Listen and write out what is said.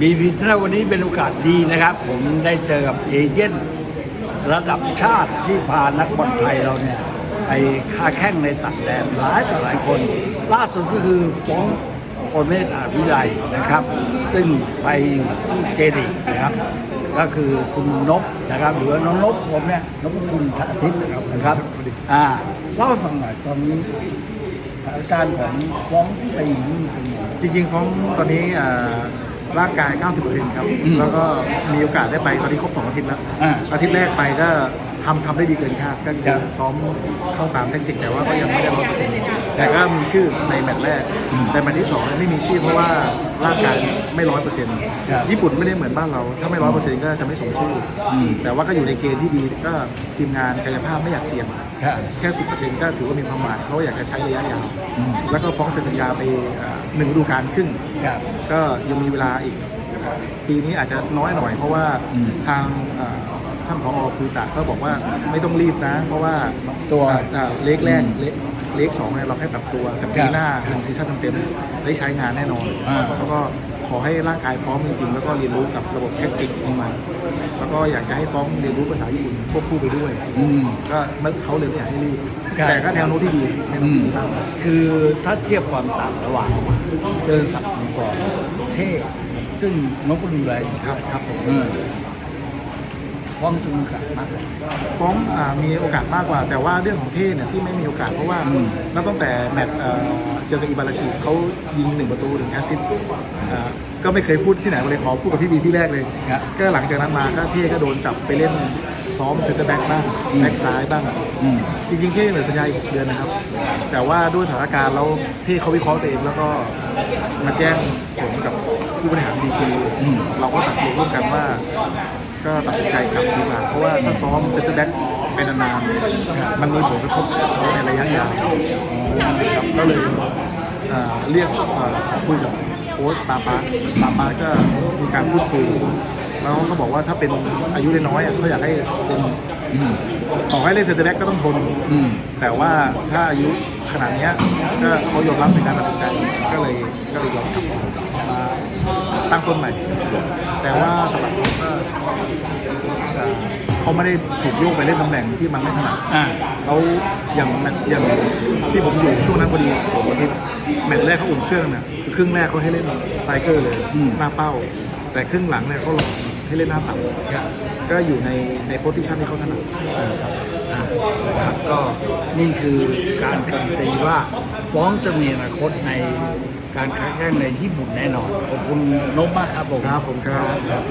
บีพีนะวันนี้เป็นโอกาสดีนะครับ ผมได้เจอกับเอเย่นระดับชาติที่พานักบอลไทยเราเนี่ย ไปค้าแข่งในต่างแดนหลายต่อหลายคน ล่าสุดก็คือฟ้องโอเมศอาวิไลนะครับ ซึ่งไปที่เจดีนะครับ ก็คือคุณนบนะครับ หรือน้องนบผมเนี่ยนบคุณอาทิตย์นะครับอ่าเล่าให้ฟังหน่อยตอนนี้สถานการณ์ของฟ้องที่ไปอย่างนี้เป็นยังไงจริงๆฟ้องตอนนี้อ่า ร่างกาย 90%ครับ อืมแล้วก็มีโอกาสได้ไปตอนนี้ครบ 2 อาทิตย์แล้ว อ่าอาทิตย์แรกไปก็ทำทำได้ดีเกินคาดก็คืครัอบ ซ้อมเข้าตามเทคนิคแต่ว่าก็ยังไม่ได้ร้อยเปอร์เซ็นต์ แต่ก็มีชื่อในแมตช์แรกอืมแต่แมตช์ที่สองเนี่ยไม่มีชื่อเพราะว่าร่างกายไม่ร้อยเปอร์เซ็นต์ครับญี่ปุ่นไม่ได้เหมือนบ้านเรา ถ้าไม่ร้อยเปอร์เซ็นต์ก็จะไม่ส่งชื่ออมแต่ว่าก็อยู่ในเกณฑ์ที่ดีก็ทีมงานกายภาพไม่อยากเสี่ยงครับแค่สิบเปอร์เซ็นต์ก็ถือว่ามีความหมายเขาอยากจะใช้ระยะยาวอืมแล้วก็ฟ้องเซ็นสัญญาไปอ่าหนึ่งฤดูกาลครึ่งครับก็ยังมีเวลาอีกปีนี้อาจจะน้อยหน่อยเพราะว่าอืมทางอ่าท่านผอฟูตะก็บอกว่าไม่ต้องรีบนะ เพราะว่าตัวอ่าเลขแรกเลขเลขสองเนี่ยเราแค่ปรับตัวแต่ปีหน้าลงซีซั่นเต็มๆได้ใช้งานแน่นอนอ่าแล้วก็ขอให้ร่างกายพร้อมจริงๆแล้วก็เรียนรู้กับระบบแท็กติกของมันแล้วก็อยากจะให้ฟ้องเรียนรู้ภาษาญี่ปุ่นควบคู่ไปด้วยอืมก็ไม่เขาเลยไม่อยากให้รีบครับแต่ก็แนวโน้มที่ดีแนวโน้มที่ดีมากคือถ้าเทียบความต่างระหว่างเจอสักดิ์มังกรเท่ซึ่งนกก็ดูแลครับครับผมเออ ฟ้องจุงกัดมากกว่าฟ้องอามีโอกาสมากกว่า แต่ว่าเรื่องของเท่เนี่ยที่ไม่มีโอกาสเพราะว่าอืมนับตั้งแต่แมตช์เอ่อเจอกับอิบารากิเขายิงหนึ่งประตูหนึ่งแอสซิสต์อ่าก็ไม่เคยพูดที่ไหนมาเลยขอพูดกับพี่บีที่แรกเลย ครับ ก็หลังจากนั้นมาก็เท่ก็โดนจับไปเล่นซ้อมเซนเตอร์แบ็กบ้างอืมแบ็กซ้ายบ้าง อืม จริงๆเท่เหลือสัญญาอีกหกเดือนนะครับ แต่ว่าด้วยสถานการณ์แล้วที่เขาวิเคราะห์ตัวเองแล้วก็มาแจ้งผมกับผู้บริหารดีจีอืม เราก็ตัดสินร่วมกันว่า ก็ตัดสินใจกลับดีกว่าเพราะว่าถ้าซ้อมเซนเตอร์แบ็กไปนานๆมันมีผลกระทบเขาในระยะยาวครับก็เลยเรียกขอคุยกับโค้ชปาปาปาปาก็มีการพูดคุยแล้วเขาก็บอกว่าถ้าเป็นอายุน้อยเขาอยากให้คนต่อให้เล่นเซนเตอร์แบ็กก็ต้องทนอืแต่ว่าถ้าอายุขนาดนี้ก็เขายอมรับในการตัดสินใจก็เลยก็เลยยอมกลับมา ตั้งต้นใหม่ แต่ว่าสำหรับผมก็เอ่อเขาไม่ได้ถูกโยกไปเล่นตำแหน่งที่มันไม่ถนัดอ่า เขาอย่างแมตช์อย่างที่ผมอยู่ช่วงนั้นพอดีสองอาทิตย์แมตช์แรกเขาอุ่นเครื่องเนี่ยคือครึ่งแรกเขาให้เล่นสไตรเกอร์เลยอืม หน้าเป้า แต่ครึ่งหลังเนี่ยเขาหลอกให้เล่นหน้าต่ำครับก็อยู่ในในโพสิชันที่เขาถนัด อ่าครับก็ นี่คือการการนตีว่าฟ้องจะมีอนาคตในการค้าแข่งในญี่ปุ่นแน่นอน ขอบคุณนบมากครับผม ครับผมครับ